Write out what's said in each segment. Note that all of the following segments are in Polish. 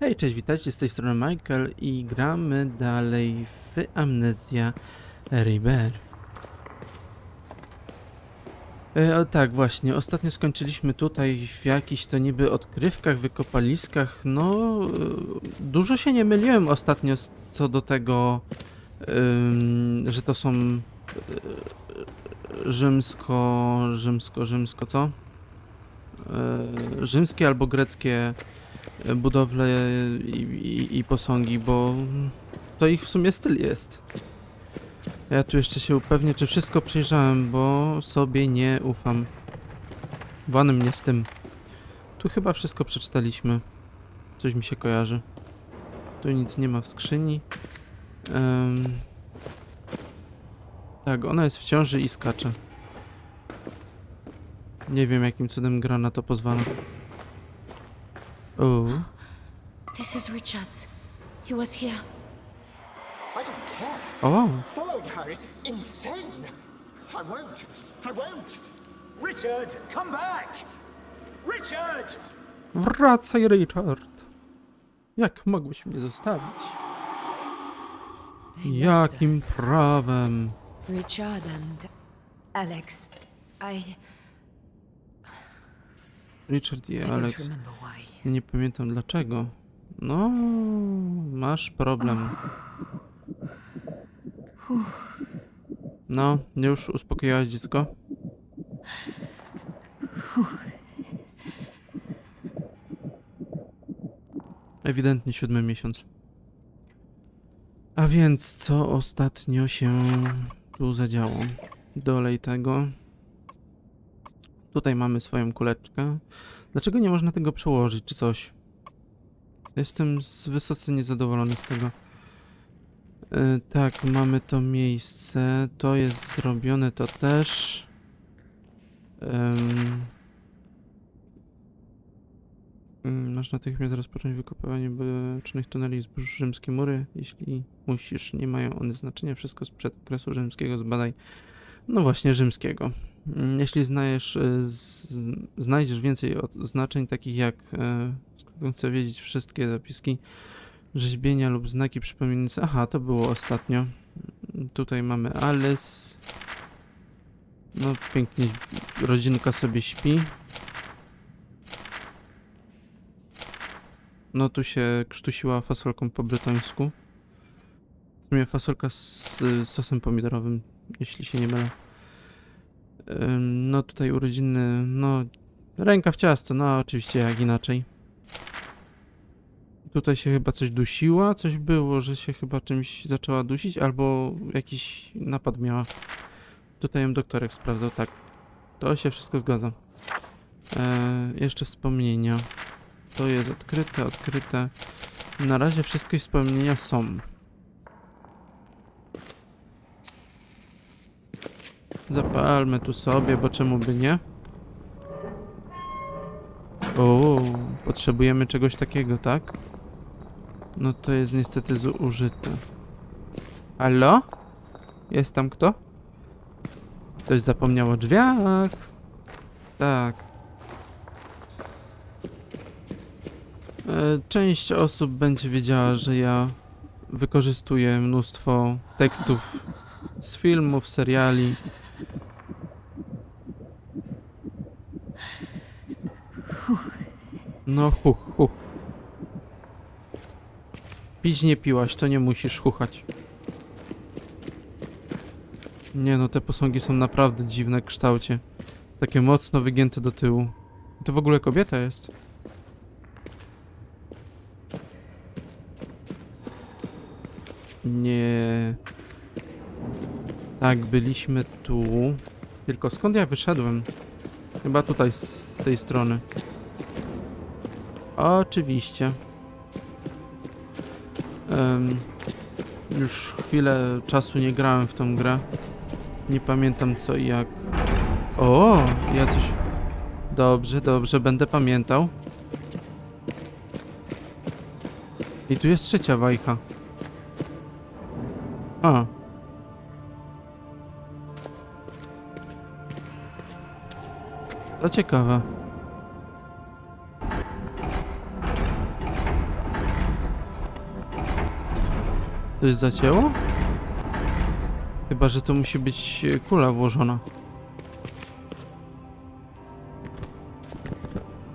Hej, cześć, witajcie, z tej strony Michael i gramy dalej w Amnesia Rebirth. E, o, tak, właśnie, ostatnio skończyliśmy tutaj w jakichś to niby odkrywkach, wykopaliskach, no e, dużo się nie myliłem ostatnio co do tego, ym, że to są e, rzymsko, rzymsko, rzymsko, co? E, rzymskie albo greckie budowle i, i, i posągi, bo to ich w sumie styl jest. Ja tu jeszcze się upewnię, czy wszystko przejrzałem, bo sobie nie ufam. Wany mnie z tym. Tu chyba wszystko przeczytaliśmy. Coś mi się kojarzy. Tu nic nie ma w skrzyni. Em, tak, ona jest w ciąży i skacze. Nie wiem, jakim cudem gra na to pozwala. O, This is Richards. He was here. I don't care. o, Following her is insane. I won't. I won't. Richard, come back. Richard! wracaj, Richard. Jak mogłeś mnie zostawić? Jakim prawem? Richard and Alex. I. Richard i Alex. nie pamiętam dlaczego. No, masz problem. No, już uspokoiłaś dziecko? Ewidentnie siódmy miesiąc. A więc co ostatnio się tu zadziało? Dolej tego. Tutaj mamy swoją kuleczkę. Dlaczego nie można tego przełożyć, czy coś? Jestem wysoce niezadowolony z tego. E, tak, mamy to miejsce. To jest zrobione, to też. Mm, Masz natychmiast rozpocząć wykopywanie bocznych tuneli wzdłuż rzymskie mury. Jeśli musisz, nie mają one znaczenia. Wszystko sprzed okresu rzymskiego zbadaj. No właśnie, rzymskiego. Mm, Jeśli znajesz, e, znajdziesz więcej oznaczeń takich jak, e, chcę wiedzieć wszystkie zapiski, rzeźbienia lub znaki przypominające, aha, to było ostatnio. Tutaj mamy Alice. No pięknie, rodzinka sobie śpi. No tu się krztusiła fasolką po brytońsku. W sumie fasolka z sosem pomidorowym, jeśli się nie mylę. No tutaj urodziny, no ręka w ciasto, no oczywiście jak inaczej. Tutaj się chyba coś dusiła, coś było, że się chyba czymś zaczęła dusić, albo jakiś napad miała. Tutaj ją doktorek sprawdzał, tak. To się wszystko zgadza. E, jeszcze wspomnienia. To jest odkryte, odkryte. Na razie wszystkie wspomnienia są. Zapalmy tu sobie, bo czemu by nie? O, potrzebujemy czegoś takiego, tak? No to jest niestety zużyte. Halo? Jest tam kto? Ktoś zapomniał o drzwiach. Tak. E, Część osób będzie wiedziała, że ja wykorzystuję mnóstwo tekstów z filmów, seriali. No, huch, huch. Pić nie piłaś, to nie musisz chuchać. Nie no, te posągi są naprawdę dziwne w kształcie. Takie mocno wygięte do tyłu. To w ogóle kobieta jest. Nie. Tak, byliśmy tu. Tylko skąd ja wyszedłem? Chyba tutaj, z tej strony. Oczywiście. Em, już chwilę czasu nie grałem w tą grę. Nie pamiętam co i jak. O, ja coś. Dobrze, dobrze, będę pamiętał. I tu jest trzecia wajcha. A. To ciekawe. Coś zacięło? Chyba, że to musi być e, kula włożona.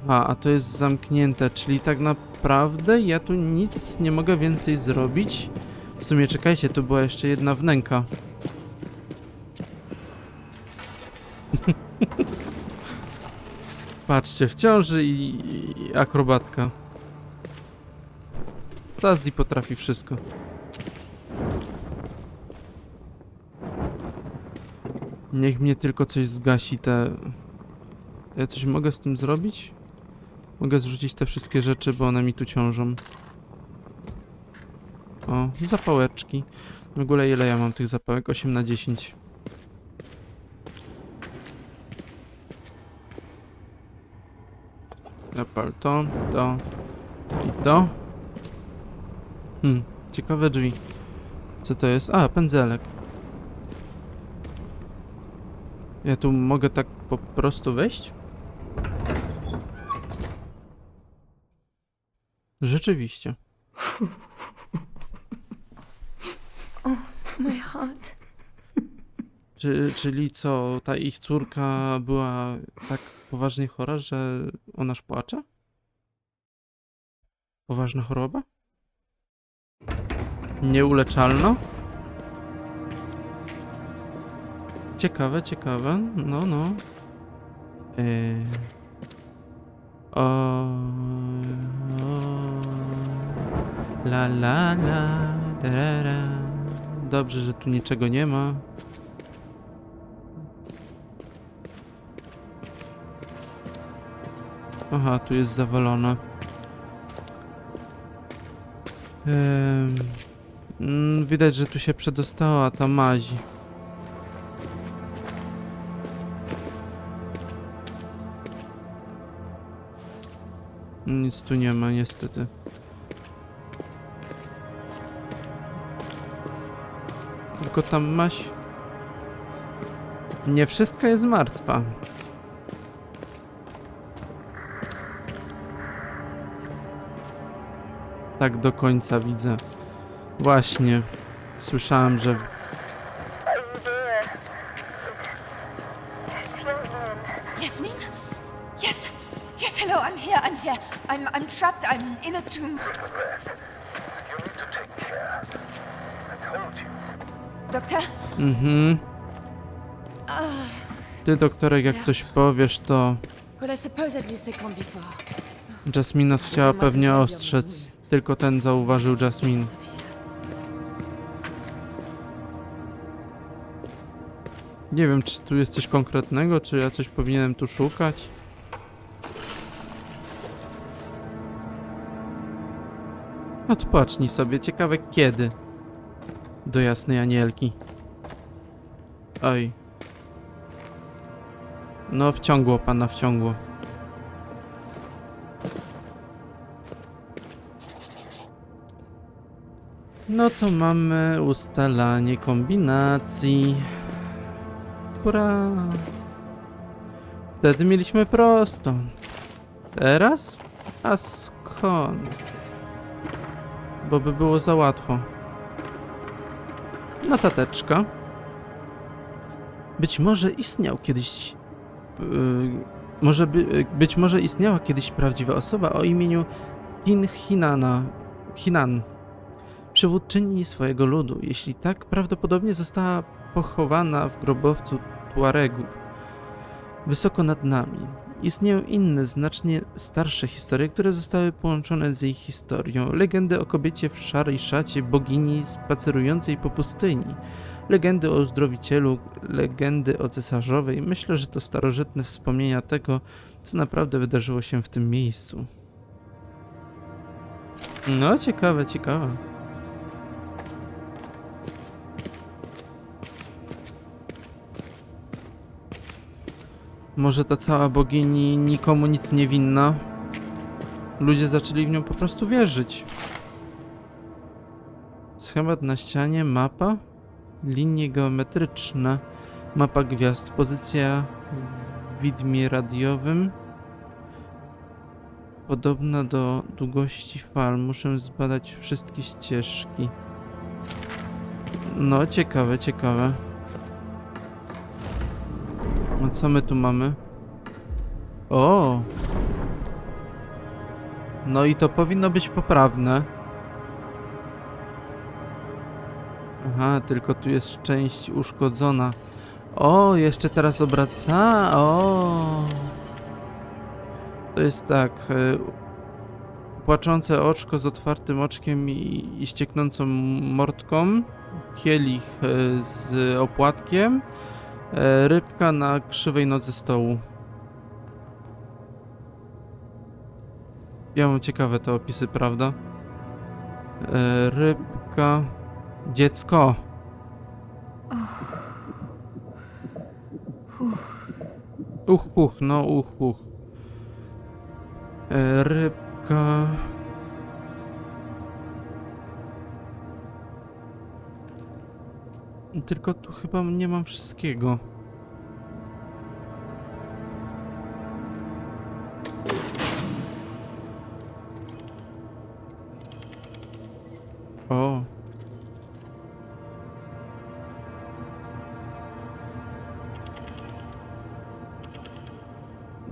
A, a to jest zamknięte, czyli tak naprawdę ja tu nic nie mogę więcej zrobić. W sumie czekajcie, tu była jeszcze jedna wnęka. Patrzcie, w ciąży i, i akrobatka. Tazdi potrafi wszystko. Niech mnie tylko coś zgasi te... Ja coś mogę z tym zrobić? Mogę zrzucić te wszystkie rzeczy, bo one mi tu ciążą. O, zapałeczki. W ogóle ile ja mam tych zapałek? 8 na 10. Zapal to, to i to. Hmm, ciekawe drzwi. Co to jest? A, pędzelek. Ja tu mogę tak po prostu wejść? Rzeczywiście. My heart. Czy, czyli co, ta ich córka była tak poważnie chora, że ona płacze? Poważna choroba? Nieuleczalna? Ciekawe, ciekawe. No, no. Yy. O, o, la la la, darara. Dobrze, że tu niczego nie ma. Aha, tu jest zawalone. Ehm, mm, widać, że tu się przedostała ta mazi. Nic tu nie ma, niestety. Tylko tam maś. Nie wszystko jest martwa. Tak do końca widzę. Właśnie. Słyszałem, że. A tomb. Doctor? Mhm. Ty, doktorek, jak coś powiesz, to. Well, I suppose at least they come before. Jasmine nas chciała pewnie ostrzec. Tylko ten zauważył Jasmine. Nie wiem, czy tu jest coś konkretnego, czy ja coś powinienem tu szukać. Odpocznij sobie, ciekawe kiedy. Do jasnej anielki. Oj. No, wciągło pana, wciągło. No to mamy ustalanie kombinacji. Hurra! Wtedy mieliśmy prosto. Teraz? A skąd? Bo by było za łatwo. Notateczka. Być może istniał kiedyś. Yy, może by, yy, być może istniała kiedyś prawdziwa osoba o imieniu Tin Hinana. Hinan przywódczyni swojego ludu. Jeśli tak, prawdopodobnie została pochowana w grobowcu Tuaregów, wysoko nad nami. Istnieją inne, znacznie starsze historie, które zostały połączone z jej historią. Legendy o kobiecie w szarej szacie, bogini spacerującej po pustyni. Legendy o uzdrowicielu, legendy o cesarzowej. Myślę, że to starożytne wspomnienia tego, co naprawdę wydarzyło się w tym miejscu. No, ciekawe, ciekawe. Może ta cała bogini nikomu nic nie winna? Ludzie zaczęli w nią po prostu wierzyć. Schemat na ścianie, mapa, linie geometryczne, mapa gwiazd, pozycja w widmie radiowym. Podobna do długości fal. Muszę zbadać wszystkie ścieżki. No, ciekawe, ciekawe. A co my tu mamy? O! No i to powinno być poprawne. Aha, tylko tu jest część uszkodzona. O, jeszcze teraz obraca. O! To jest tak. e, Płaczące oczko z otwartym oczkiem i, i ścieknącą mordką. Kielich e, z opłatkiem. E, Rybka na krzywej nodze stołu. Ja mam ciekawe te opisy, prawda? E, Rybka. Dziecko. Uch, uch, no uch, uch. E, Rybka. Tylko tu chyba nie mam wszystkiego. O.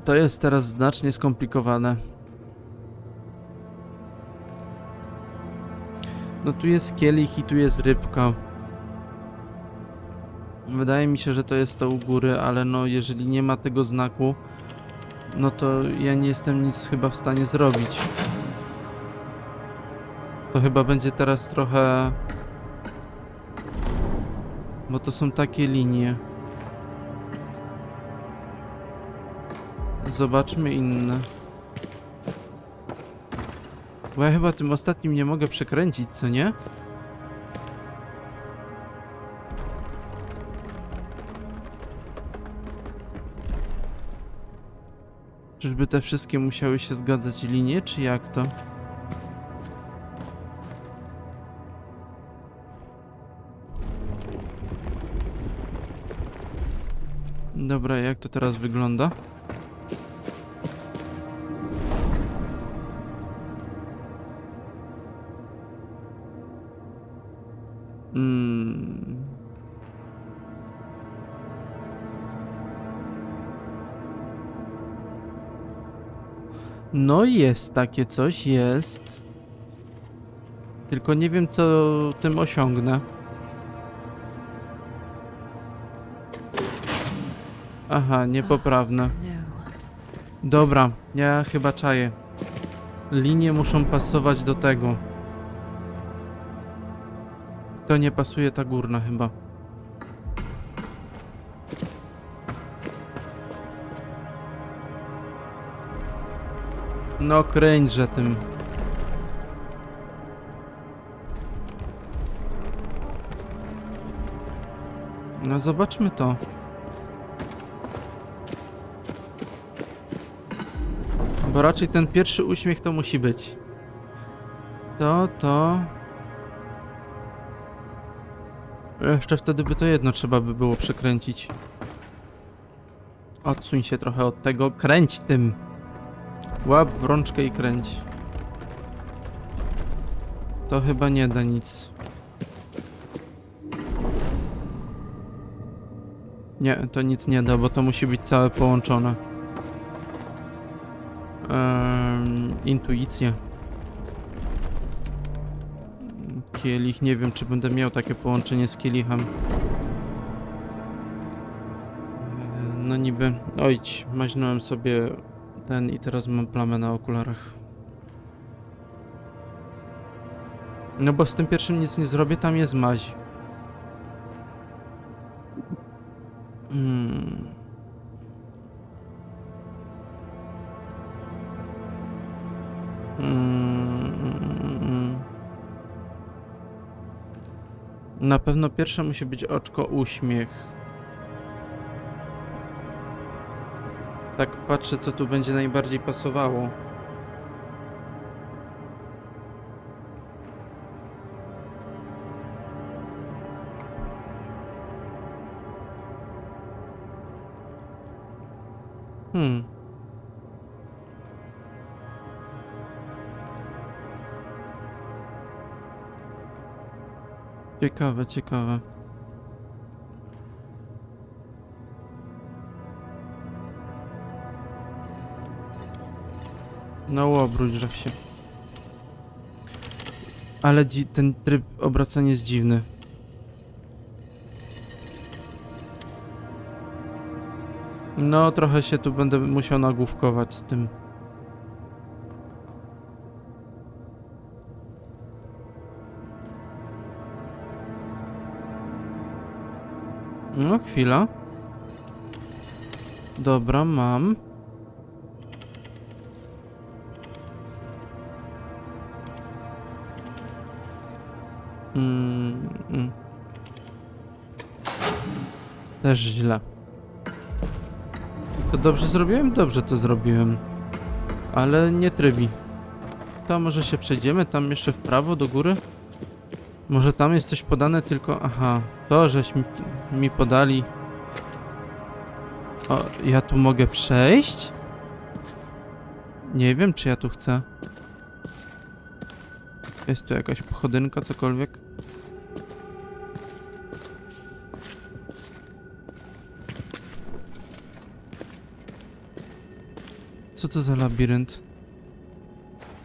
To jest teraz znacznie skomplikowane. No tu jest kielich i tu jest rybka. Wydaje mi się, że to jest to u góry, ale no jeżeli nie ma tego znaku, no to ja nie jestem nic chyba w stanie zrobić. To chyba będzie teraz trochę... Bo to są takie linie. Zobaczmy inne. Bo ja chyba tym ostatnim nie mogę przekręcić, co nie? Czyżby te wszystkie musiały się zgadzać linie, czy jak to? Dobra, jak to teraz wygląda? Mm. No jest takie coś, jest. Tylko nie wiem co tym osiągnę. Aha, niepoprawne. No. Dobra, ja chyba czaję. Linie muszą pasować do tego. To nie pasuje ta górna chyba. No kręćże tym. No zobaczmy to. Bo raczej ten pierwszy uśmiech to musi być. To, to... Jeszcze wtedy by to jedno trzeba by było przekręcić. Odsuń się trochę od tego. Kręć tym. Łap w rączkę i kręć. To chyba nie da nic. Nie, to nic nie da, bo to musi być całe połączone. Em, intuicja. Kielich, nie wiem czy będę miał takie połączenie z kielichem. E, No niby, ojć, maźnąłem sobie ten i teraz mam plamę na okularach. No bo z tym pierwszym nic nie zrobię, tam jest maź. Hmm. Mm. Na pewno pierwsze musi być oczko uśmiech. Tak patrzę, co tu będzie najbardziej pasowało. Hmm. Ciekawe, ciekawe. No obróć, że się. Ale ten tryb obracania jest dziwny. No, trochę się tu będę musiał nagłówkować z tym. No, chwila. Dobra, mam. Mm, mm. Też źle. To dobrze zrobiłem? Dobrze to zrobiłem. Ale nie trybi. To może się przejdziemy tam jeszcze w prawo, do góry? Może tam jest coś podane, tylko... Aha, to żeś mi, mi podali. O, ja tu mogę przejść? Nie wiem, czy ja tu chcę. Jest tu jakaś pochodynka, cokolwiek? Co to za labirynt?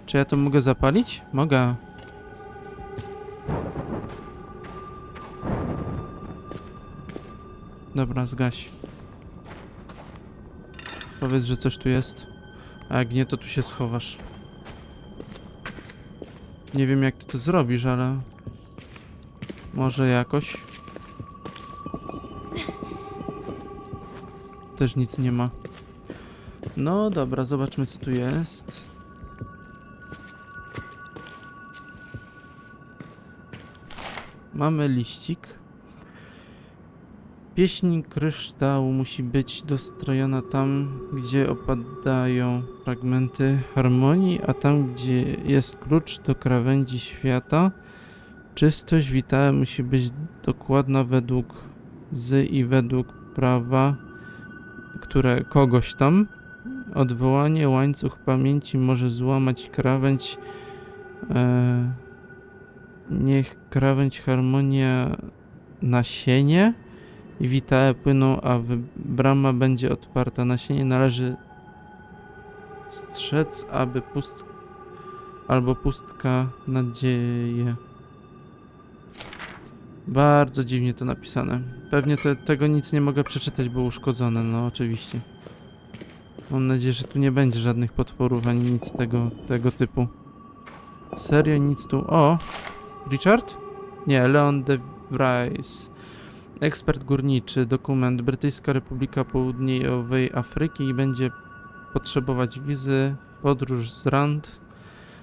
Czy ja to mogę zapalić? Mogę. Dobra, zgaś. Powiedz, że coś tu jest. A jak nie, to tu się schowasz. Nie wiem, jak ty to zrobisz, ale... Może jakoś. Też nic nie ma. No dobra, zobaczmy co tu jest. Mamy liścik. Pieśń kryształu musi być dostrojona tam, gdzie opadają fragmenty harmonii, a tam, gdzie jest klucz do krawędzi świata, czystość witała musi być dokładna według z i według prawa, które kogoś tam. Odwołanie łańcuch pamięci może złamać krawędź. E, niech krawędź harmonia nasienie i witae płyną, a brama będzie otwarta. Nasienie należy strzec, aby pust albo pustka nadzieję. Bardzo dziwnie to napisane. Pewnie te, tego nic nie mogę przeczytać, bo uszkodzone, no oczywiście. Mam nadzieję, że tu nie będzie żadnych potworów ani nic tego, tego typu. Serio nic tu. O! Richard? Nie, Leon de Vries. Ekspert górniczy, dokument Brytyjska Republika Południowej Afryki i będzie potrzebować wizy, podróż z Rand.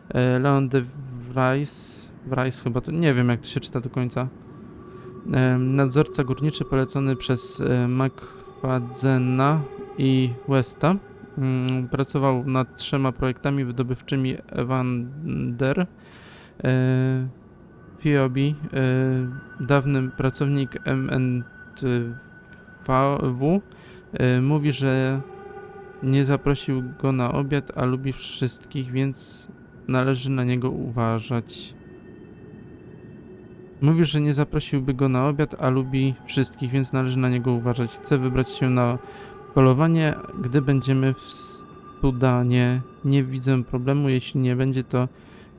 E, Leon de Vries, Vries chyba to, nie wiem jak to się czyta do końca. E, Nadzorca górniczy polecony przez e, McFadzena i Westa. Mm, Pracował nad trzema projektami wydobywczymi Evander. E, Fiobi, e, dawny pracownik MNTW, e, mówi, że nie zaprosił go na obiad, a lubi wszystkich, więc należy na niego uważać. Mówi, że nie zaprosiłby go na obiad, a lubi wszystkich, więc należy na niego uważać. Chce wybrać się na polowanie, gdy będziemy w Sudanie. Nie widzę problemu, jeśli nie będzie to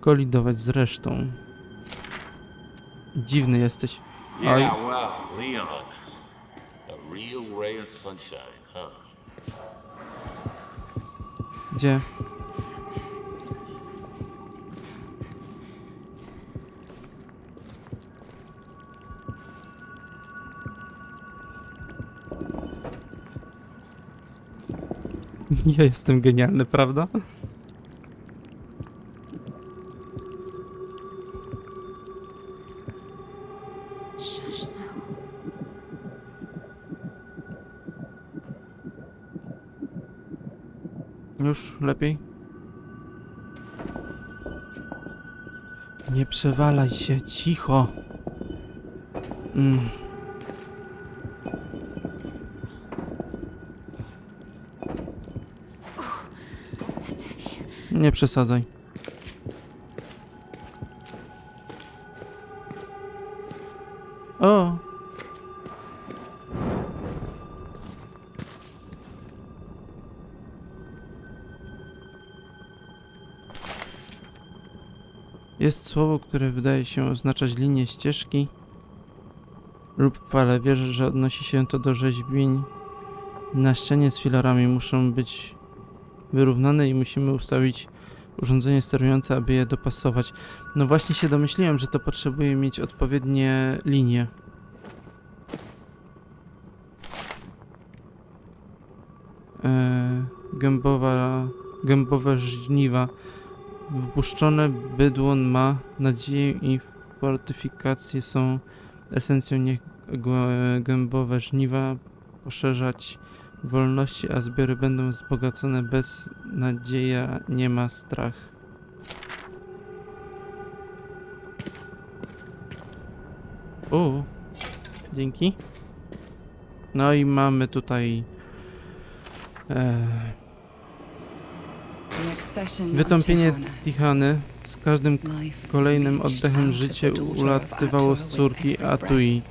kolidować z resztą. Dziwny jesteś. Yeah, Oj. well, Leon. A real ray of sunshine, huh? Gdzie? Ja jestem genialny, prawda? Już lepiej? Nie przewalaj się, cicho. Mm. Nie przesadzaj. O! Jest słowo, które wydaje się oznaczać linię ścieżki lub fale. Wierzę, że odnosi się to do rzeźbień na ścianie z filarami. Muszą być wyrównane i musimy ustawić urządzenie sterujące, aby je dopasować. No właśnie się domyśliłem, że to potrzebuje mieć odpowiednie linie. Eee, gębowa, gębowe żniwa. Wpuszczone bydłon ma nadzieję i fortyfikacje są esencją niech gę- gębowe żniwa poszerzać wolności, a zbiory będą wzbogacone bez nadzieja nie ma strach. O, dzięki. No i mamy tutaj e, wytąpienie. Tichany. Z każdym kolejnym oddechem życie ulatywało z córki Atui.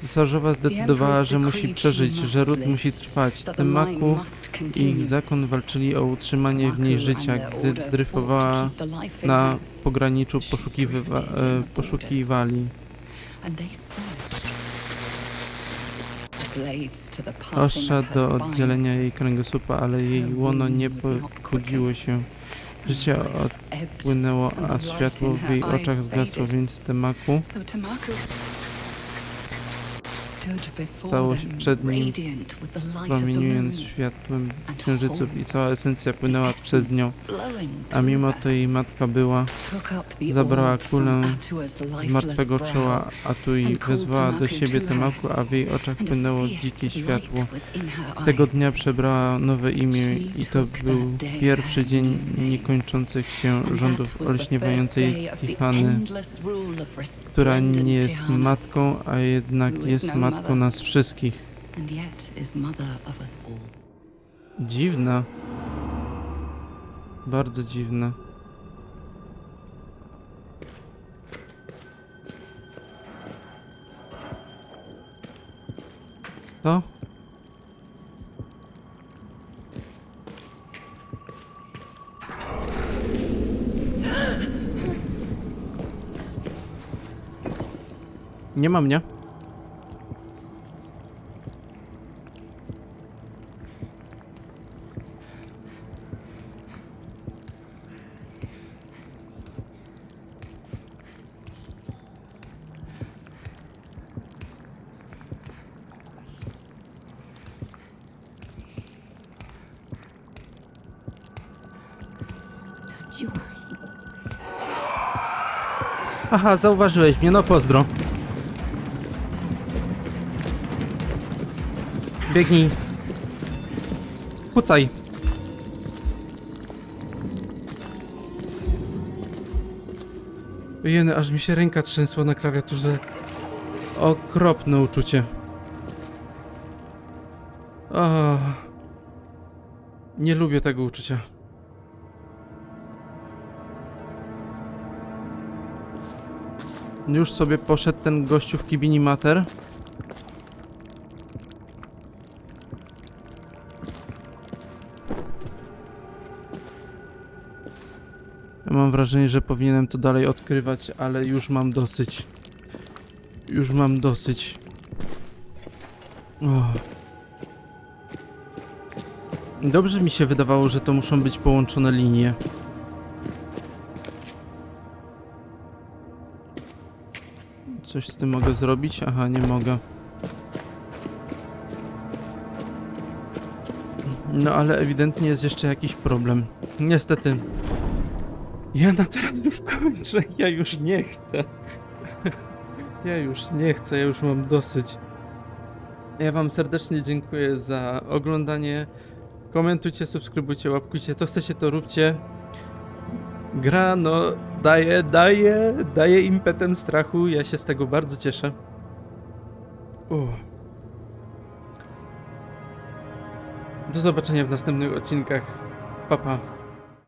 Cesarzowa zdecydowała, że musi przeżyć, że ród musi trwać. Temaku i ich zakon walczyli o utrzymanie w niej życia, gdy dryfowała na pograniczu in e, poszukiwali. her do oddzielenia jej kręgosłupa, ale jej łono nie pobudziło się. Życie odpłynęło, a światło w jej oczach zgasło, więc Temaku stało się przed nim, promieniując światłem księżyców i cała esencja płynęła przez nią. A mimo to jej matka była zabrała kulę z martwego czoła Atui, wezwała do siebie. Temaku, a w jej oczach płynęło dzikie światło. Tego dnia przebrała nowe imię i to był pierwszy dzień niekończących się rządów olśniewającej of która nie jest matką, a jednak jest no matką nas wszystkich. Dziwna. Bardzo dziwna. To? Nie ma mnie. Aha, zauważyłeś mnie, no pozdro. Biegnij. Kucaj. Jeny, aż mi się ręka trzęsła na klawiaturze. Okropne uczucie. O, nie lubię tego uczucia. Już sobie poszedł ten gościu w kibini mater. Ja mam wrażenie, że powinienem to dalej odkrywać, ale już mam dosyć. Już mam dosyć. O. Dobrze mi się wydawało, że to muszą być połączone linie. Coś z tym mogę zrobić? Aha, nie mogę. No ale ewidentnie jest jeszcze jakiś problem. Niestety. Ja na teraz już kończę. Ja już nie chcę. Ja już nie chcę, ja już mam dosyć. Ja wam serdecznie dziękuję za oglądanie. Komentujcie, subskrybujcie, łapkujcie. Co chcecie, to róbcie. Gra, no, daje, daje, daje impetem strachu. Ja się z tego bardzo cieszę. Uff. Do zobaczenia w następnych odcinkach. Pa, pa.